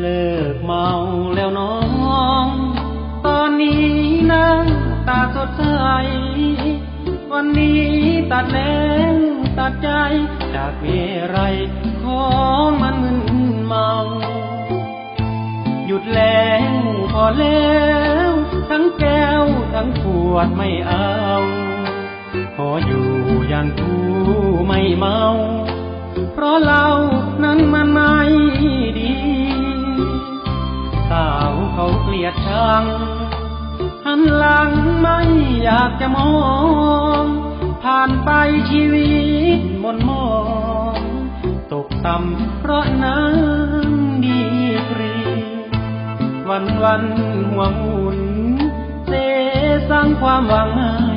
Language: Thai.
เลิกเมาแล้วน้อง ตอนนี้นะตาสดใส วันนี้ตัดแล้วตัดใจ จากเมรัยของมันมึนเมา หยุดแล้วพอแล้ว ทั้งแก้วทั้งขวดไม่เอา ขออยู่อย่างกูไม่เมา เพราะเรา เกลียดชัง หันหลังไม่อยากจะมอง ผ่านไปชีวิตมนมอง ตกต่ำเพราะน้ำดีกรี วันวันห่วงหุ่นเสสร้างความหวังมา